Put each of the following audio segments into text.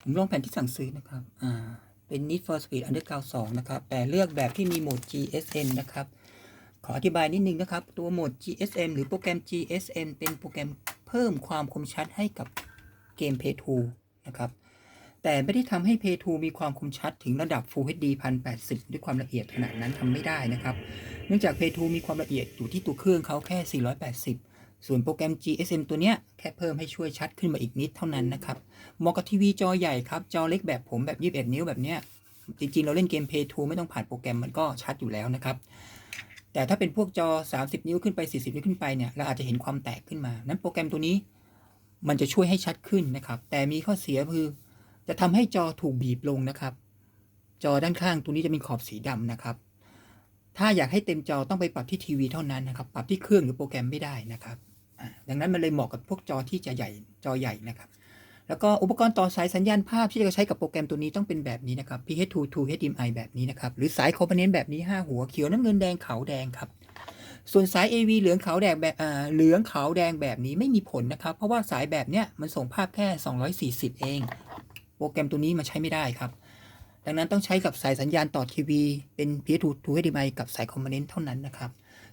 ผมลงแผนที่สั่งซื้อนะครับ อ่า เป็น Need for Speed Underground 2 นะครับ แต่เลือกแบบที่มีโหมด GSM นะครับ ขออธิบายนิดนึงนะครับ ตัวโหมด GSM หรือโปรแกรม GSM เป็นโปรแกรมเพิ่มความคมชัดให้กับเกม Play 2นะครับ แต่ไม่ได้ทำให้ Play 2มีความคมชัดถึงระดับ Full HD 1080 ด้วยความละเอียดขนาดนั้นทำไม่ได้นะครับ เนื่องจาก Play 2มีความละเอียดอยู่ที่ตัวเครื่องเขาแค่ 480 ส่วนโปรแกรม GSM ตัวเนี้ยแค่เพิ่มให้ช่วยชัดขึ้นมาอีกนิดเท่านั้นนะครับเหมาะกับทีวีจอใหญ่ครับ จอเล็กแบบผมแบบ 21 นิ้วแบบเนี้ยจริงๆ เราเล่นเกม Play 2 ไม่ต้องผ่านโปรแกรมมันก็ชัดอยู่แล้วนะครับ แต่ถ้าเป็นพวกจอ 30 นิ้วขึ้นไป 40 นิ้วขึ้นไปเนี่ยเราอาจจะเห็นความแตกขึ้นมา นั้นโปรแกรมตัวนี้ มันจะช่วยให้ชัดขึ้นนะครับ แต่มีข้อเสียคือ จะทำให้จอถูกบีบลงนะครับ จอด้านข้างตัวนี้จะเป็นขอบสีดำนะครับ ถ้าอยากให้เต็มจอต้องไปปรับที่ทีวีเท่านั้นนะครับ ปรับที่เครื่องหรือโปรแกรมไม่ได้นะครับ ดังนั้นมันเลยเหมาะกับพวกจอที่จะใหญ่จอใหญ่นะครับแล้วก็อุปกรณ์ต่อสายสัญญาณภาพที่จะใช้กับโปรแกรมตัวนี้ต้องเป็นแบบนี้นะครับ PH2 to HDMI แบบนี้นะครับ หรือสายคอมโพเนนต์แบบนี้ 5 หัวเขียวน้ำเงินแดงขาวแดงครับ ส่วนสาย AV เหลืองขาวแดงแบบเหลืองขาวแดงแบบนี้ไม่มีผลนะครับ เพราะว่าสายแบบเนี้ยมันส่งภาพแค่ 240 เอง โปรแกรมตัวนี้มาใช้ไม่ได้ครับ ดังนั้นต้องใช้กับสายสัญญาณต่อทีวี เป็น PH2 to HDMI กับสายคอมโพเนนต์เท่านั้นนะครับ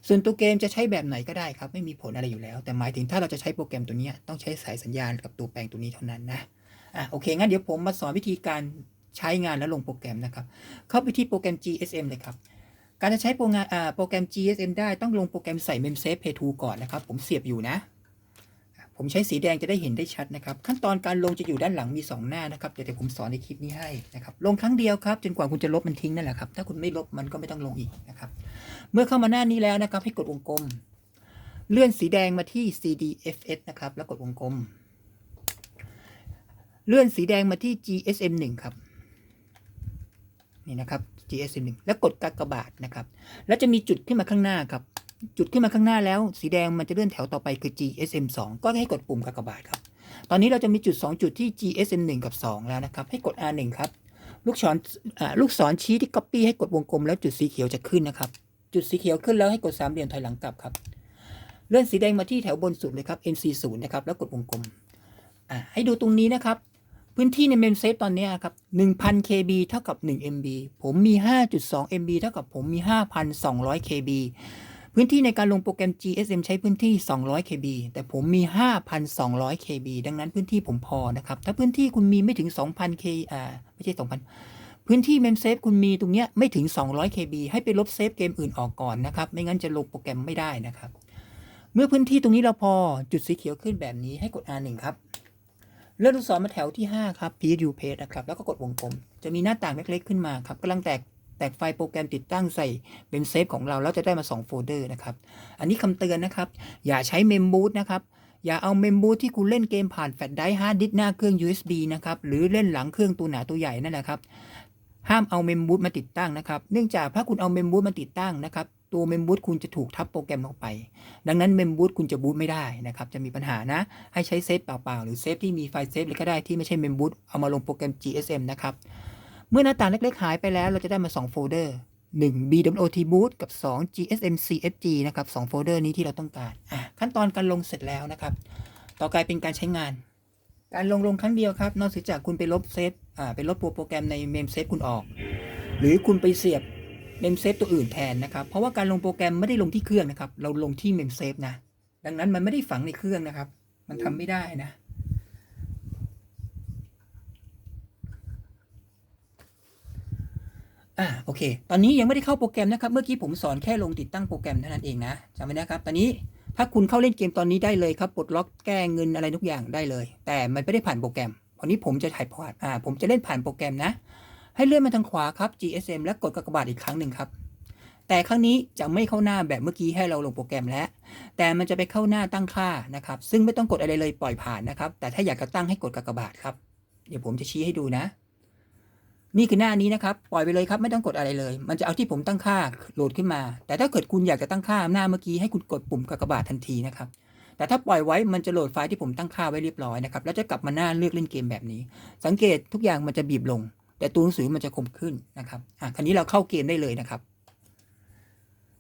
ส่วนตัวเกมจะใช้แบบไหนก็ได้ครับ ไม่มีผลอะไรอยู่แล้ว แต่หมายถึงถ้าเราจะใช้โปรแกรมตัวนี้ต้องใช้สายสัญญาณกับตัวแปลงตัวนี้เท่านั้นนะอะโอเคงั้นเดี๋ยวผมมาสอนวิธีการใช้งานและลงโปรแกรมนะครับ เข้าไปที่โปรแกรม GSM เลยครับการจะใช้โปรงานอ่าโปรแกรม GSM ได้ต้องลงโปรแกรมใส่ MemSafe Pay 2 ก่อนนะครับ ผมเสียบอยู่นะ ผมใช้สีแดงจะได้เห็นได้ชัดนะครับ ขั้นตอนการลงจะอยู่ด้านหลังมี 2 หน้านะครับเดี๋ยวผมสอนในคลิปนี้ให้นะครับลงครั้งเดียวครับจนกว่าคุณจะลบมันทิ้งนั่นแหละครับถ้าคุณไม่ลบมันก็ไม่ต้องลงอีกนะครับเมื่อเข้ามาหน้านี้แล้วนะครับ ให้กดวงกลม เลื่อนสีแดงมาที่ CDFS นะครับแล้วกดวงกลม เลื่อนสีแดงมาที่ GSM 1ครับนี่นะครับ GSM 1แล้วกดกากบาทนะครับ แล้วจะมีจุดขึ้นมาข้างหน้าครับ จุดขึ้นมาข้างหน้าแล้ว สีแดงมันจะเลื่อนแถวต่อไปคือ GSM 2ก็ให้กดปุ่มกากบาทครับ ตอนนี้เราจะมีจุด 2 จุดที่ GSM 1กับ 2 แล้วนะครับ ให้กด R1 ครับ ลูกศรอ่าลูกศรชี้ที่ Copy ให้กดวงกลมแล้วจุดสีเขียวจะขึ้นนะครับ จุดสีเขียวขึ้นแล้วให้กดสามเหลี่ยมถอยหลังกลับครับ เลื่อนสีแดงมาที่แถวบนสุดเลยครับ NC0 นะครับ แล้วกดวงกลม อ่า ให้ดูตรงนี้นะครับ พื้นที่ในเมมเซฟตอนนี้ครับ1,000 KB เท่ากับ 1 MB ผมมี 5.2 MB เท่ากับผมมี 5,200 KB พื้นที่ในการลงโปรแกรม GSM ใช้พื้นที่ 200 KB แต่ผมมี 5,200 KB ดังนั้นพื้นที่ผมพอนะครับ ถ้าพื้นที่คุณมีไม่ถึง 2,000 K อ่าไม่ใช่ 2,000 พื้นที่เมมเซฟคุณมีตรงเนี้ยไม่ถึง 200 KB ให้ไปลบเซฟเกมอื่นออกก่อนนะครับ ไม่งั้นจะลงโปรแกรมไม่ได้นะครับ เมื่อพื้นที่ตรงนี้เราพอจุดสีเขียวขึ้นแบบนี้ให้กด R1 ครับเลื่อนลูกศรมาแถวที่ 5 ครับ PSU Page นะครับ แล้วก็กดวงกลม จะมีหน้าต่างเล็กๆขึ้นมาครับกำลังแตก แตกไฟล์โปรแกรมติดตั้งใส่เป็นเซฟของเราแล้วจะได้มา 2 โฟลเดอร์นะครับ อันนี้คำเตือนนะครับ อย่าใช้เมมบูทนะครับ อย่าเอาเมมบูทที่คุณเล่นเกมผ่านแฟลชไดร์ฮาร์ดดิสก์หน้าเครื่อง USB นะครับ หรือเล่นหลังเครื่องตัวหนาตัวใหญ่นั่นแหละครับ ห้ามเอาเมมบูทมาติดตั้งนะครับ เนื่องจากถ้าคุณเอาเมมบูทมาติดตั้งนะครับตัวเมมบูทคุณจะถูกทับโปรแกรมออกไป ดังนั้นเมมบูทคุณจะบูตไม่ได้นะครับ จะมีปัญหานะ ให้ใช้เซฟเปล่าๆ หรือเซฟที่มีไฟล์เซฟเลยก็ได้ที่ไม่ใช่เมมบูทเอามาลงโปรแกรม GSM นะครับ มื่อหน้าต่างเล็กๆ หายไปแล้วเราจะได้มา 2 โฟลเดอร์ 1 BWT boot กับ 2 GSM CFG นะครับ 2 โฟลเดอร์นี้ที่เราต้องการ ขั้นตอนการลงเสร็จแล้วนะครับ ต่อกลายเป็นการใช้งาน การลงลงครั้งเดียวครับ นอกจากคุณไปลบเซฟอ่าไปลบโปรแกรมในเมมเซฟคุณออก หรือคุณไปเสียบเมมเซฟตัวอื่นแทนนะครับ เพราะว่าการลงโปรแกรมไม่ได้ลงที่เครื่องนะครับ เราลงที่เมมเซฟนะ ดังนั้นมันไม่ได้ฝังในเครื่องนะครับ มันทำไม่ได้นะ อ่าโอเค ตอนนี้ยังไม่ได้เข้าโปรแกรมนะครับ เมื่อกี้ผมสอนแค่ลงติดตั้งโปรแกรมเท่านั้นเองนะจำไว้นะครับ ตอนนี้ถ้าคุณเข้าเล่นเกมตอนนี้ได้เลยครับปลดล็อกแก้เงินอะไรทุกอย่างได้เลย แต่มันไม่ได้ผ่านโปรแกรมวันนี้ผมจะถ่ายพอดอ่าผมจะเล่นผ่านโปรแกรมนะ ให้เลื่อนมาทางขวาครับ GSM และกดกากบาทอีกครั้งหนึ่งครับ แต่ครั้งนี้จะไม่เข้าหน้าแบบเมื่อกี้ให้เราลงโปรแกรมแล้ว แต่มันจะไปเข้าหน้าตั้งค่านะครับ ซึ่งไม่ต้องกดอะไรเลยปล่อยผ่านนะครับ แต่ถ้าอยากจะตั้งให้กดกากบาทครับ เดี๋ยวผมจะชี้ให้ดูนะ นี่คือหน้านี้นะครับปล่อยไปเลยครับไม่ต้องกดอะไรเลย มันจะเอาที่ผมตั้งค่าโหลดขึ้นมา แต่ถ้าเกิดคุณอยากจะตั้งค่าหน้าเมื่อกี้ให้คุณกดปุ่มกากบาททันทีนะครับแต่ถ้าปล่อยไว้มันจะโหลดไฟล์ที่ผมตั้งค่าไว้เรียบร้อยนะครับแล้วจะกลับมาหน้าเลือกเล่นเกมแบบนี้ สังเกตทุกอย่างมันจะบีบลง แต่ตัวหนังสือมันจะคมขึ้นนะครับอะคราวนี้เราเข้าเกมได้เลยนะครับ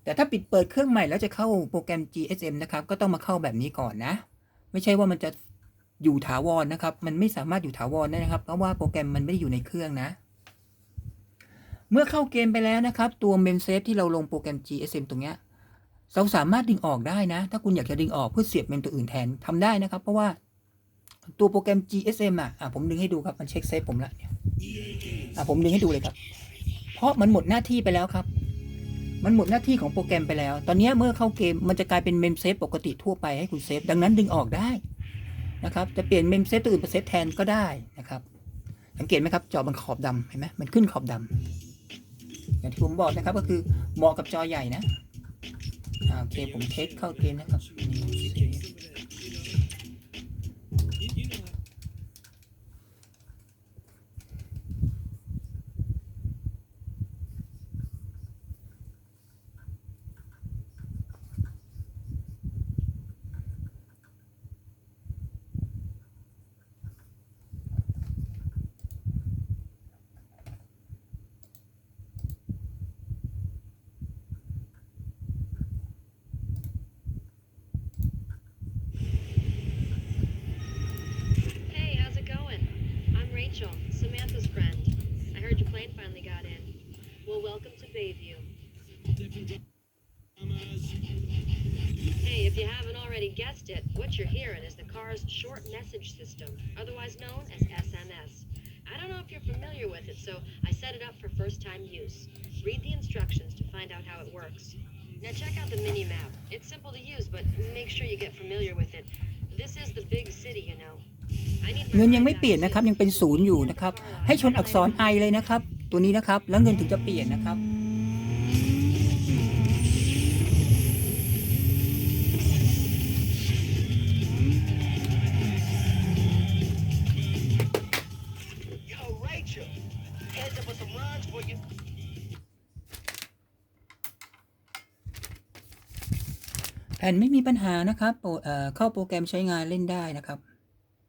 แต่ถ้าปิดเปิดเครื่องใหม่แล้วจะเข้าโปรแกรม GSM นะครับก็ต้องมาเข้าแบบนี้ก่อนนะ ไม่ใช่ว่ามันจะอยู่ถาวรนะครับ มันไม่สามารถอยู่ถาวรได้นะครับ เพราะว่าโปรแกรมมันไม่ได้อยู่ในเครื่องนะ มื่อเข้าเกมไปแล้วนะครับ ตัว mem safe ที่เราลงโปรแกรม GSM ตรงเนี้ยเราสามารถดึงออกได้นะ ถ้าคุณอยากจะดึงออกเพื่อเสียบเมมตัวอื่นแทนทำได้นะครับ เพราะว่าตัวโปรแกรม GSM อะอะผมดึงให้ดูครับมันเช็คเซฟผมละเนี่ยอะผมดึงให้ดูเลยครับ เพราะมันหมดหน้าที่ไปแล้วครับ มันหมดหน้าที่ของโปรแกรมไปแล้ว ตอนนี้เมื่อเข้าเกมมันจะกลายเป็นเมมเซฟปกติทั่วไปให้คุณเซฟดังนั้นดึงออกได้นะครับ จะเปลี่ยนเมมเซฟตัวอื่นเป็นเซฟแทนก็ได้นะครับ สังเกตไหมครับจอมันขอบดำเห็นไหมมันขึ้นขอบดำ อย่างที่ผมบอกนะครับก็คือเหมาะกับจอใหญ่นะโอเคผมเทสเข้าเกมนะครับ welcome to Bayview. Hey, if you haven't already guessed it, what you're hearing is the car's short message system, otherwise known as SMS. I don't know if you're familiar with it, so I set it up for first time use. Read the instructions to find out how it works. Now, check out the mini map. It's simple to use, but make sure you get familiar with it. This is the big city, you know. I need my เงินยัง ride ไม่ back เปลี่ยนนะครับ soon. ยังเป็นศูนย์อยู่นะครับ ให้ชนอักษร I เลยนะครับ ตัวนี้นะครับ แล้วเงินถึงจะเปลี่ยนนะครับแผ่นไม่มีปัญหานะครับเข้าโปรแกรมใช้งานเล่นได้นะครับ